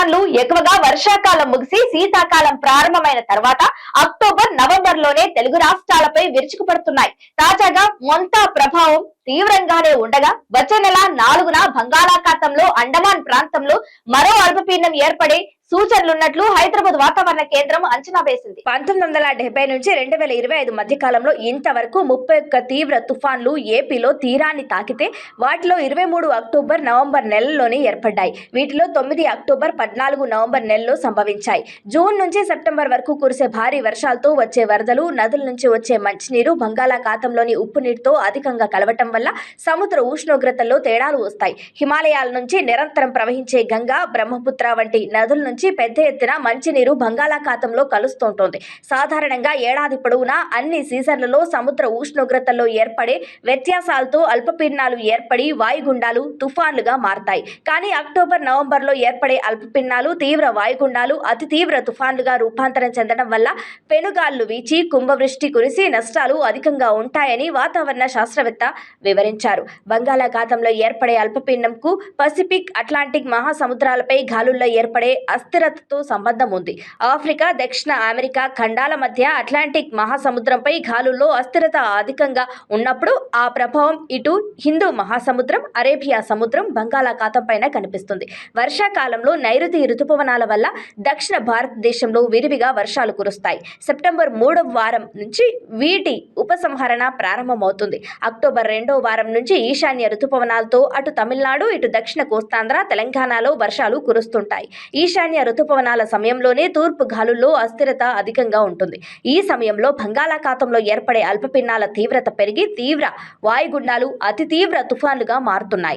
తుఫాన్లు ఎక్కువగా వర్షాకాలం ముగిసి శీతాకాలం ప్రారంభమైన తర్వాత అక్టోబర్ నవంబర్లోనే తెలుగు రాష్ట్రాలపై విరుచుకుపడుతున్నాయి. తాజాగా మొంతా ప్రభావం తీవ్రంగానే ఉండగా వచ్చే నెల నాలుగున బంగాళాఖాతంలో అండమాన్ ప్రాంతంలో మరో అల్పపీడనం ఏర్పడి సూచనలున్నట్లు హైదరాబాద్ వాతావరణ కేంద్రం అంచనా వేసింది. పంతొమ్మిది వందల డెబ్బై నుంచి రెండు వేల ఇరవై ఐదు మధ్య కాలంలో ఇంతవరకు ముప్పై ఒక్క తీవ్ర తుఫాన్లు ఏపీలో తీరాన్ని తాకితే వాటిలో ఇరవై మూడు అక్టోబర్ నవంబర్ నెలల్లోనే ఏర్పడ్డాయి. వీటిలో తొమ్మిది అక్టోబర్ పద్నాలుగు నవంబర్ నెలలో సంభవించాయి. జూన్ నుంచి సెప్టెంబర్ వరకు కురిసే భారీ వర్షాలతో వచ్చే వరదలు నదుల నుంచి వచ్చే మంచినీరు బంగాళాఖాతంలోని ఉప్పు నీటితో అధికంగా కలవటం వల్ల సముద్ర ఉష్ణోగ్రతల్లో తేడాలు వస్తాయి. హిమాలయాల నుంచి నిరంతరం ప్రవహించే గంగా బ్రహ్మపుత్ర వంటి నదుల నుంచి పెద్ద ఎత్తున మంచినీరు బంగాళాఖాతంలో కలుస్తుంటోంది. సాధారణంగా ఏడాది పొడవునా అన్ని సీజన్లలో సముద్ర ఉష్ణోగ్రతల్లో ఏర్పడే వ్యత్యాసాలతో అల్పపీడనాలు ఏర్పడి వాయుగుండాలు తుఫాన్లుగా మారతాయి. కానీ అక్టోబర్ నవంబర్లో ఏర్పడే అల్పపీడనాలు తీవ్ర వాయుగుండాలు అతి తీవ్ర తుఫాన్లుగా రూపాంతరం చెందడం వల్ల పెనుగాళ్ళు వీచి కుంభవృష్టి కురిసి నష్టాలు అధికంగా ఉంటాయని వాతావరణ శాస్త్రవేత్త వివరించారు. బంగాళాఖాతంలో ఏర్పడే అల్పపీడనంకు పసిఫిక్ అట్లాంటిక్ మహాసముద్రాలపై గాలుల్లో ఏర్పడే అస్థిరతతో సంబంధం ఉంది. ఆఫ్రికా దక్షిణ అమెరికా ఖండాల మధ్య అట్లాంటిక్ మహాసముద్రంపై గాలుల్లో అస్థిరత అధికంగా ఉన్నప్పుడు ఆ ప్రభావం ఇటు హిందూ మహాసముద్రం అరేబియా సముద్రం బంగాళాఖాతం పైన కనిపిస్తుంది. వర్షాకాలంలో నైరుతి ఋతుపవనాల వల్ల దక్షిణ భారతదేశంలో విరివిగా వర్షాలు కురుస్తాయి. సెప్టెంబర్ మూడవ వారం నుంచి వీటి ఉపసంహరణ ప్రారంభమవుతుంది. అక్టోబర్ రెండో వారం నుంచి ఈశాన్య ఋతుపవనాలతో అటు తమిళనాడు ఇటు దక్షిణ కోస్తాంధ్ర తెలంగాణలో వర్షాలు కురుస్తుంటాయి. ఈశాన్య ఋతుపవనాల సమయంలోనే తూర్పు గాలుల్లో అస్థిరత అధికంగా ఉంటుంది. ఈ సమయంలో బంగాళాఖాతంలో ఏర్పడే అల్పపీడనాల తీవ్రత పెరిగి తీవ్ర వాయుగుండాలు అతి తీవ్ర తుఫాన్లుగా మారుతున్నాయి.